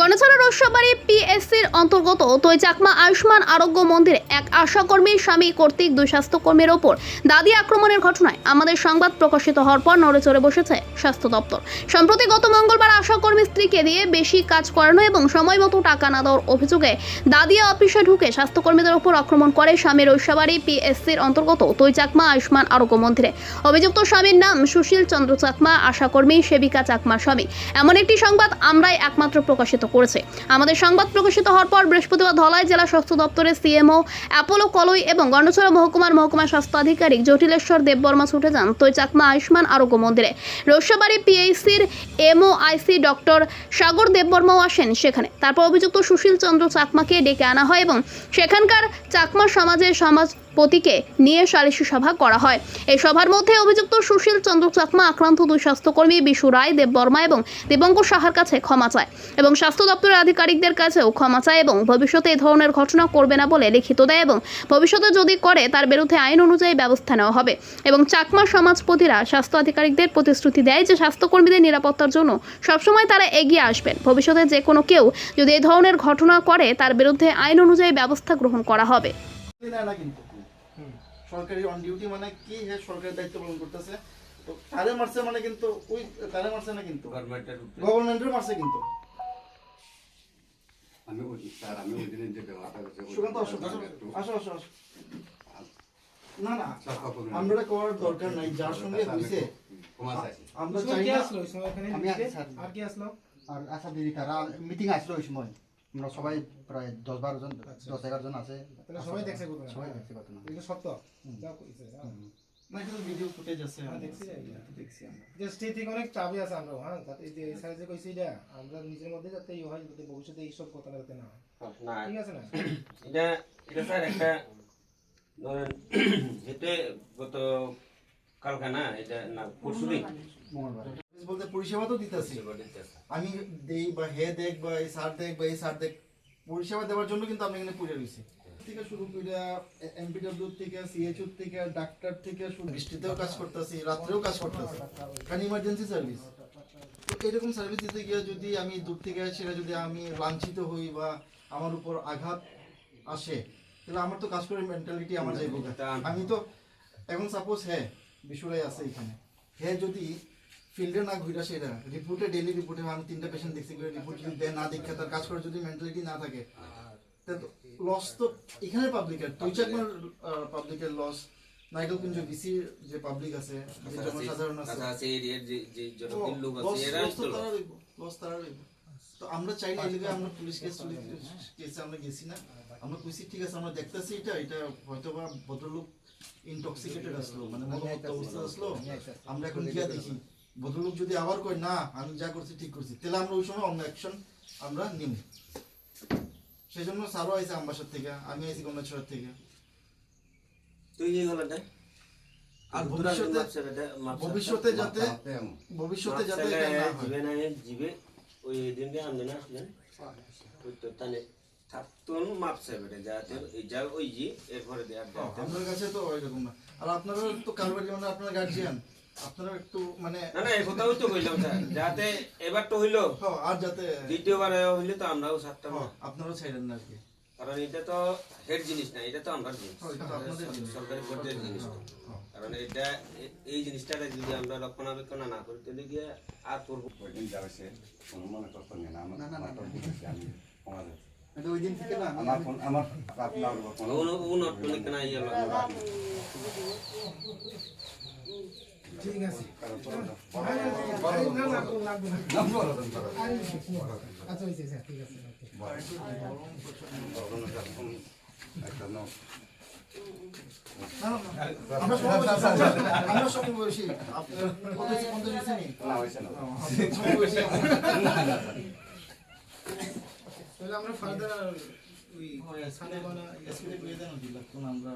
গণছড়া রোসবাড়ি পিএসসির অন্তর্গত তৈচাকমা আয়ুষ্মান আরোগ্য মন্দিরে এক আশাকর্মীর স্বামী কর্তৃক দুই স্বাস্থ্যকর্মীর ওপর দাদি আক্রমণের ঘটনায় আমাদের সংবাদ প্রকাশিত হওয়ার পর নড়েচড়ে বসেছে স্বাস্থ্য দপ্তর। সম্প্রতি গত মঙ্গলবার আশাকর্মী স্ত্রীকে দিয়ে বেশি কাজ করানো এবং সময় মতো টাকা না দেওয়ার অভিযোগে দাদিয়া অফিসে ঢুকে স্বাস্থ্যকর্মীদের ওপর আক্রমণ করে স্বামীর ঐশাবাড়ি পিএসসির অন্তর্গত তৈচাকমা আয়ুষ্মান আরোগ্য মন্দিরে। অভিযুক্ত স্বামীর নাম সুশীল চন্দ্র চাকমা, আশাকর্মী সেবিকা চাকমা স্বামী। এমন একটি সংবাদ আমরাই একমাত্র প্রকাশিত করেছে। আমাদের সংবাদ প্রকাশিত হওয়ার পর বৃহস্পতিবার ধলাই জেলা স্বাস্থ্য দপ্তরের সিএমও অ্যাপোলো কলই এবং গণ্ডছড়া মহকুমার মহকুমা স্বাস্থ্য আধিকারিক জটিলেশ্বর দেববর্মা ছুটে যান তৈচাকমা আয়ুষ্মান আরোগ্য মন্দিরে। রোসাবাড়ি পিএইসির এমও আইসি ডক্টর সাগর দেববর্মাও আসেন সেখানে। তারপর অভিযুক্ত সুশীল চন্দ্র চাকমাকে ডেকে আনা হয় এবং সেখানকার চাকমা সমাজের সমাজপতিকে নিয়ে সালিশি সভা করা হয়। এই সভার মধ্যে অভিযুক্ত সুশীল চন্দ্র চাকমা আক্রান্ত দুই স্বাস্থ্যকর্মী বিশু রায় দেববর্মা এবং দেবঙ্কর সাহার কাছে ক্ষমা চায় এবং স্বাস্থ্য দপ্তরের আধিকারিকদের কাছেও ক্ষমা চায় এবং ভবিষ্যতে এই ধরনের ঘটনা করবে না বলে লিখিত দেয় এবং ভবিষ্যতে যদি করে তার বিরুদ্ধে আইন অনুযায়ী ব্যবস্থা নেওয়া হবে। এবং চাকমা সমাজপতিরা স্বাস্থ্য আধিকারিকদের প্রতিশ্রুতি দেয় যে স্বাস্থ্যকর্মীদের নিরাপত্তার জন্য সবসময় তারা এগিয়ে আসবেন। ভবিষ্যতে যে কোনো কেউ যদি এই ধরনের ঘটনা করে তার বিরুদ্ধে আইন অনুযায়ী ব্যবস্থা গ্রহণ করা হবে। সরকারি অন ডিউটি মানে কি হে সরকারি দায়িত্ব পালন করতেছে? তো তারে মারছে মানে কিন্তু ওই তারে মারছে না কিন্তু? গভর্নমেন্টের গভর্নমেন্টের মারছে কিন্তু। আমি ওই স্যার আমি ওই দিনের যে ব্যবহারটা সুকান্ত আসো আসো আসো। আসো আসো না না? আমরা করার দরকার নাই যার সঙ্গে হইছে আমরা চাই না আমি। আর কি আসলো আর আশা দিদি তারা মিটিং আসলো ওই সময় আমরা সবাই প্রায় দশ বারো জন দশ এগারো জন আছে সবাই দেখছে সবাই দেখছে ঘটনা সত্য। ভিডিও ফুটেজ আছে দেখছি এটা, দেখছি আমরা। যে স্টে থেকে অনেক চাবি আছে আমরা হ্যাঁ যাতে এই যে এই স্যার যে এটা আমরা নিজের মধ্যে যাতে ই হয় যাতে ভবিষ্যতে এইসব ঘটনা যাতে না না। ঠিক আছে না? এটা এটা স্যার একটা ধরেন যেতে গত কালকা না এটা না পরশু দিন? মঙ্গলবার। বলতে পরিষেবা তো দিতেছি। আমি দেই বা হে দেখ বা এই স্যার দেখ বা এই স্যার দেখ পরিষেবা দেওয়ার জন্য কিন্তু আমি এখানে পড়ে রয়েছি থেকে শুরু করে এমপিডব্লিউ থেকে সিএচও থেকে ডাক্তার থেকে শুরু বৃষ্টিতেও কাজ করতেছি রাত্রেও কাজ করতেছি। কারণ ইমার্জেন্সি সার্ভিস তো এরকম সার্ভিস দিতে গিয়ে যদি আমি দূর থেকে সেটা যদি আমি লাঞ্ছিত হই বা আমার উপর আঘাত আসে তাহলে আমার তো কাজ করার মেন্টালিটি আমার যাইব আমি তো এখন সাপোজ হ্যাঁ বিশুরাই আছে এখানে। হ্যাঁ যদি ফিল্ডে না ঘুরে সেটা রিপোর্টে ডেলি রিপোর্টে আমি তিনটা পেশেন্ট দেখছি রিপোর্ট যদি দেয় না দেখে তার কাজ করে যদি মেন্টালিটি না থাকে লস তো এখানে পাবলিকের তুই চাকমার পাবলিকের লস নাইকেল কুঞ্জ বিসি যে পাবলিক আছে যে জনসাধারণ আছে। এরিয়ার যে যে যত লোক আছে এরা তো তো তারা তো আমরা চাই না এদিকে আমরা পুলিশ কেস কেসে আমরা গেছি না। আমরা কইছি ঠিক আছে আমরা দেখতেছি এটা এটা হয়তো বা ভদ্রলোক ইনটক্সিকেটেড আসলো মানে মদমত্ত অবস্থা আসলো। আমরা এখন গিয়া দেখি। ভদ্রলোক যদি আবার কয় না আমি যা করছি ঠিক করছি তাহলে আমরা ওই সময় অন্য অ্যাকশন আমরা নিব সেই জন্য সারও আমবাসার থেকে আমি আইছি গঙ্গাছড়ার থেকে। তুই কি আর ভবিষ্যতে ভবিষ্যতে যাতে ভবিষ্যতে যাতে এটা না হয়। জিবে ওই দিন দিয়ে না আসলেন ওই তো তানে থাকতুন মাপছে বেটে যাতে যা ওই জি এরপরে আপনার কাছে তো ওইরকম না। আর আপনারা তো কারবারি মানে আপনার গার্জিয়ান আপনারা একটু মানে না না এই কথাও তো কইলাম স্যার যাতে এবার তো হইল হ্যাঁ, আর যাতে দ্বিতীয়বার হইলে তো আমরাও সাতটা হ্যাঁ, আপনারাও ছাইলেন না আর কি। কারণ এটা তো হেড জিনিস না এটা তো আমরা জিনিস। হ্যাঁ। সরকারি পর্যায়ের জিনিস। কারণ এটা এই জিনিসটা যদি আমরা রক্ষণাবেক্ষণ না করি তাহলে গিয়ে আর করব ওই দিন কোনো মনে কষ্ট না আমার আমার আমার ঠিক আছে। আচ্ছা ঠিক আছে না, না। আমরা আপনার। তাহলে ফার্দার ওই হয়, আজকে- সানে বানা আজকে দিয়ে দেন, দিলাম, তখন আমরা